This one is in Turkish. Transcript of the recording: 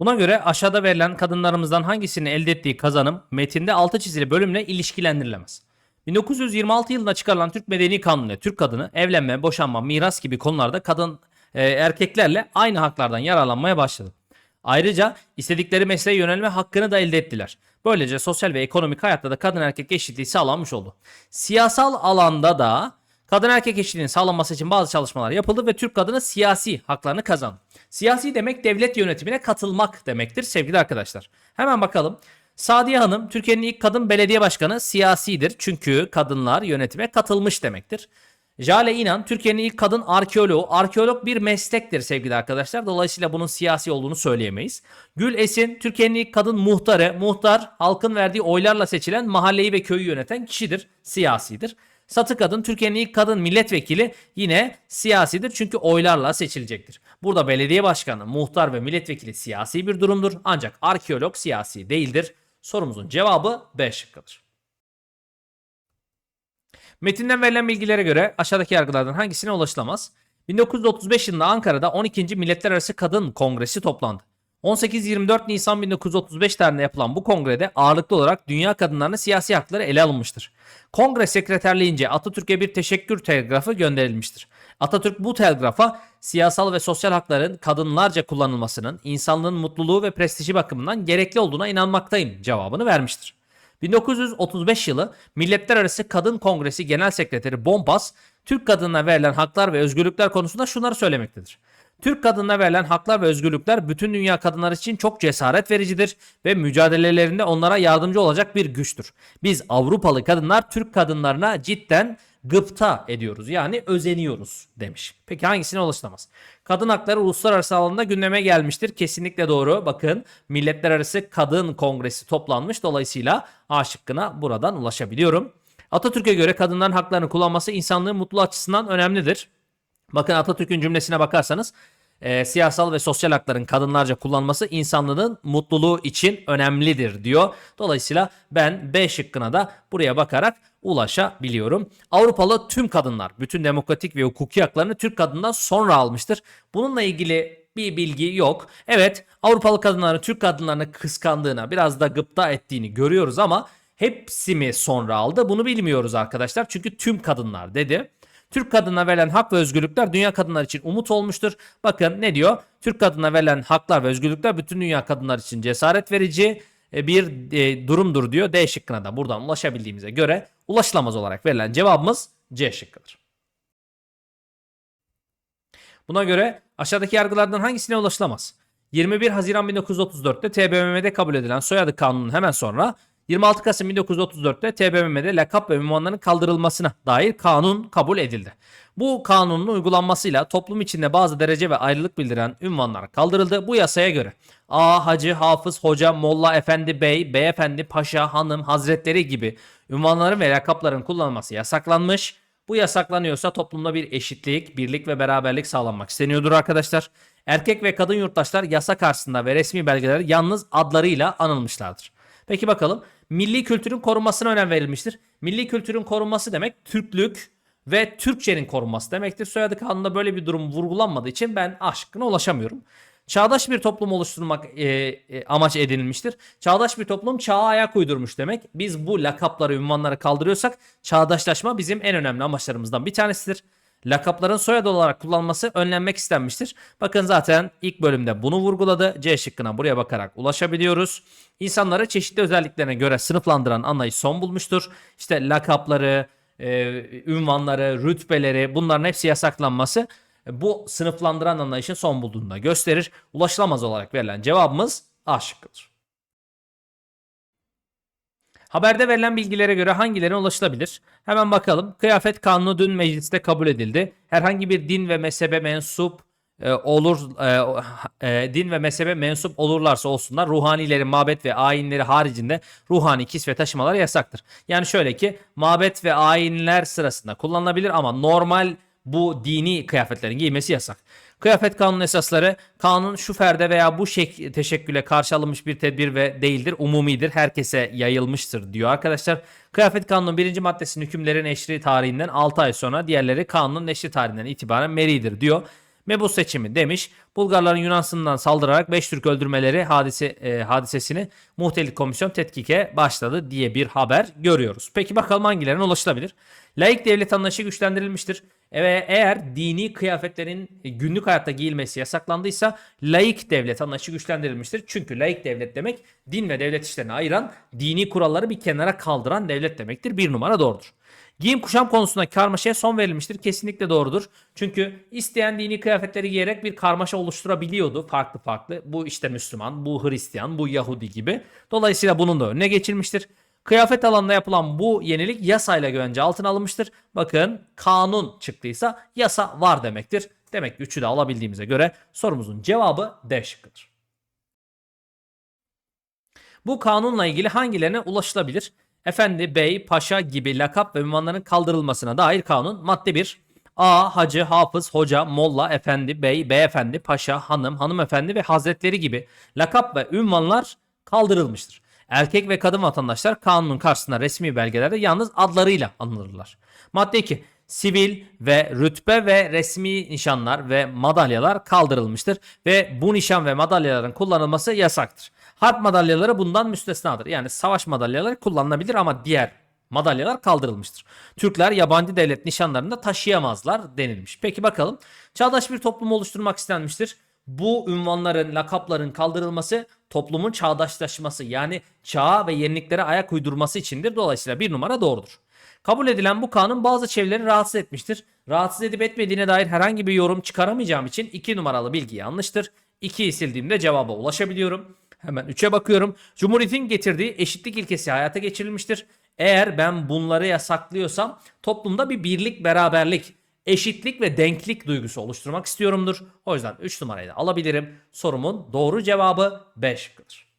Buna göre aşağıda verilen kadınlarımızdan hangisinin elde ettiği kazanım metinde altı çizili bölümle ilişkilendirilemez. 1926 yılında çıkarılan Türk Medeni Kanunu ile Türk kadını evlenme, boşanma, miras gibi konularda kadın e, erkeklerle aynı haklardan yararlanmaya başladı. Ayrıca istedikleri mesleğe yönelme hakkını da elde ettiler. Böylece sosyal ve ekonomik hayatta da kadın erkek eşitliği sağlanmış oldu. Siyasal alanda da kadın erkek eşitliğinin sağlanması için bazı çalışmalar yapıldı ve Türk kadını siyasi haklarını kazandı. Siyasi demek devlet yönetimine katılmak demektir sevgili arkadaşlar. Hemen bakalım. Sadiye Hanım Türkiye'nin ilk kadın belediye başkanı siyasidir. Çünkü kadınlar yönetime katılmış demektir. Jale İnan Türkiye'nin ilk kadın arkeoloğu. Arkeolog bir meslektir sevgili arkadaşlar. Dolayısıyla bunun siyasi olduğunu söyleyemeyiz. Gül Esin Türkiye'nin ilk kadın muhtarı. Muhtar halkın verdiği oylarla seçilen mahalleyi ve köyü yöneten kişidir. Siyasidir. Satı Kadın Türkiye'nin ilk kadın milletvekili yine siyasidir çünkü oylarla seçilecektir. Burada belediye başkanı, muhtar ve milletvekili siyasi bir durumdur ancak arkeolog siyasi değildir. Sorumuzun cevabı B şıkkıdır. Metinden verilen bilgilere göre aşağıdaki yargılardan hangisine ulaşılamaz? 1935 yılında Ankara'da 12. Milletler Arası Kadın Kongresi toplandı. 18-24 Nisan 1935 tarihinde yapılan bu kongrede ağırlıklı olarak dünya kadınlarının siyasi hakları ele alınmıştır. Kongre sekreterliğince Atatürk'e bir teşekkür telgrafı gönderilmiştir. Atatürk bu telgrafa siyasal ve sosyal hakların kadınlarca kullanılmasının insanlığın mutluluğu ve prestiji bakımından gerekli olduğuna inanmaktayım cevabını vermiştir. 1935 yılı Milletler Arası Kadın Kongresi Genel Sekreteri Bompas, Türk kadınına verilen haklar ve özgürlükler konusunda şunları söylemektedir. Türk kadınına verilen haklar ve özgürlükler bütün dünya kadınlar için çok cesaret vericidir ve mücadelelerinde onlara yardımcı olacak bir güçtür. Biz Avrupalı kadınlar Türk kadınlarına cidden gıpta ediyoruz yani özeniyoruz demiş. Peki hangisine ulaşılamaz? Kadın hakları uluslararası alanda gündeme gelmiştir. Kesinlikle doğru. Bakın Milletler Arası Kadın Kongresi toplanmış. Dolayısıyla A şıkkına buradan ulaşabiliyorum. Atatürk'e göre kadınların haklarını kullanması insanlığın mutlu açısından önemlidir. Bakın Atatürk'ün cümlesine bakarsanız e, siyasal ve sosyal hakların kadınlarca kullanması insanlığın mutluluğu için önemlidir diyor. Dolayısıyla ben B şıkkına da buraya bakarak ulaşabiliyorum. Avrupalı tüm kadınlar bütün demokratik ve hukuki haklarını Türk kadından sonra almıştır. Bununla ilgili bir bilgi yok. Evet Avrupalı kadınların Türk kadınlarını kıskandığına biraz da gıpta ettiğini görüyoruz ama hepsi mi sonra aldı bunu bilmiyoruz arkadaşlar. Çünkü tüm kadınlar dedi. Türk kadına verilen hak ve özgürlükler dünya kadınlar için umut olmuştur. Bakın ne diyor? Türk kadına verilen haklar ve özgürlükler bütün dünya kadınlar için cesaret verici e, bir e, durumdur diyor. D şıkkına da buradan ulaşabildiğimize göre ulaşılamaz olarak verilen cevabımız C şıkkıdır. Buna göre aşağıdaki yargılardan hangisine ulaşılamaz? 21 Haziran 1934'te TBMM'de kabul edilen soyadı kanunun hemen sonra 26 Kasım 1934'te TBMM'de lakap ve ünvanların kaldırılmasına dair kanun kabul edildi. Bu kanunun uygulanmasıyla toplum içinde bazı derece ve ayrılık bildiren ünvanlar kaldırıldı. Bu yasaya göre A, hacı, hafız, hoca, molla, efendi, bey, beyefendi, paşa, hanım, hazretleri gibi ünvanların ve lakapların kullanılması yasaklanmış. Bu yasaklanıyorsa toplumda bir eşitlik, birlik ve beraberlik sağlanmak isteniyordur arkadaşlar. Erkek ve kadın yurttaşlar yasa karşısında ve resmi belgeler yalnız adlarıyla anılmışlardır. Peki bakalım milli kültürün korunmasına önem verilmiştir. Milli kültürün korunması demek Türklük ve Türkçenin korunması demektir. Soyadı kanununda böyle bir durum vurgulanmadığı için ben A şıkkına ulaşamıyorum. Çağdaş bir toplum oluşturmak e, e, amaç edinilmiştir. Çağdaş bir toplum çağa ayak uydurmuş demek. Biz bu lakapları, ünvanları kaldırıyorsak çağdaşlaşma bizim en önemli amaçlarımızdan bir tanesidir. Lakapların soyadı olarak kullanılması önlenmek istenmiştir. Bakın zaten ilk bölümde bunu vurguladı. C şıkkına buraya bakarak ulaşabiliyoruz. İnsanları çeşitli özelliklerine göre sınıflandıran anlayış son bulmuştur. İşte lakapları, e, ünvanları, rütbeleri bunların hepsi yasaklanması bu sınıflandıran anlayışın son bulduğunu da gösterir. Ulaşılamaz olarak verilen cevabımız A şıkkıdır. Haberde verilen bilgilere göre hangilerine ulaşılabilir? Hemen bakalım. Kıyafet kanunu dün mecliste kabul edildi. Herhangi bir din ve mezhebe mensup e, olur e, e, din ve mezhebe mensup olurlarsa olsunlar ruhanilerin mabet ve ayinleri haricinde ruhani kisve taşımalar yasaktır. Yani şöyle ki mabet ve ayinler sırasında kullanılabilir ama normal bu dini kıyafetlerin giymesi yasak. Kıyafet kanunu esasları kanun şu ferde veya bu şek teşekküle karşı alınmış bir tedbir ve değildir, umumidir, herkese yayılmıştır diyor arkadaşlar. Kıyafet kanunun birinci maddesinin hükümlerin neşri tarihinden 6 ay sonra diğerleri kanunun neşri tarihinden itibaren meridir diyor. Mebus seçimi demiş. Bulgarların Yunan sınırından saldırarak 5 Türk öldürmeleri hadise, e, hadisesini muhtelik komisyon tetkike başladı diye bir haber görüyoruz. Peki bakalım hangilerine ulaşılabilir? Laik devlet anlayışı güçlendirilmiştir. Ve eğer dini kıyafetlerin günlük hayatta giyilmesi yasaklandıysa laik devlet anlayışı güçlendirilmiştir. Çünkü laik devlet demek din ve devlet işlerini ayıran, dini kuralları bir kenara kaldıran devlet demektir. Bir numara doğrudur. Giyim kuşam konusunda karmaşaya son verilmiştir. Kesinlikle doğrudur. Çünkü isteyen dini kıyafetleri giyerek bir karmaşa oluşturabiliyordu farklı farklı. Bu işte Müslüman, bu Hristiyan, bu Yahudi gibi. Dolayısıyla bunun da önüne geçilmiştir. Kıyafet alanında yapılan bu yenilik yasayla güvence altına alınmıştır. Bakın kanun çıktıysa yasa var demektir. Demek ki 3'ü de alabildiğimize göre sorumuzun cevabı D şıkkıdır. Bu kanunla ilgili hangilerine ulaşılabilir? Efendi, bey, paşa gibi lakap ve ünvanların kaldırılmasına dair kanun. Madde 1. A. Hacı, hafız, hoca, molla, efendi, bey, beyefendi, paşa, hanım, hanımefendi ve hazretleri gibi lakap ve ünvanlar kaldırılmıştır. Erkek ve kadın vatandaşlar kanunun karşısında resmi belgelerde yalnız adlarıyla anılırlar. Madde 2. Sivil ve rütbe ve resmi nişanlar ve madalyalar kaldırılmıştır ve bu nişan ve madalyaların kullanılması yasaktır. Harp madalyaları bundan müstesnadır. Yani savaş madalyaları kullanılabilir ama diğer madalyalar kaldırılmıştır. Türkler yabancı devlet nişanlarını da taşıyamazlar denilmiş. Peki bakalım. Çağdaş bir toplum oluşturmak istenmiştir. Bu ünvanların, lakapların kaldırılması toplumun çağdaşlaşması yani çağa ve yeniliklere ayak uydurması içindir. Dolayısıyla bir numara doğrudur. Kabul edilen bu kanun bazı çevreleri rahatsız etmiştir. Rahatsız edip etmediğine dair herhangi bir yorum çıkaramayacağım için 2 numaralı bilgi yanlıştır. 2'yi sildiğimde cevaba ulaşabiliyorum. Hemen 3'e bakıyorum. Cumhuriyetin getirdiği eşitlik ilkesi hayata geçirilmiştir. Eğer ben bunları yasaklıyorsam toplumda bir birlik, beraberlik, eşitlik ve denklik duygusu oluşturmak istiyorumdur. O yüzden 3 numarayı da alabilirim. Sorumun doğru cevabı B şıkkıdır.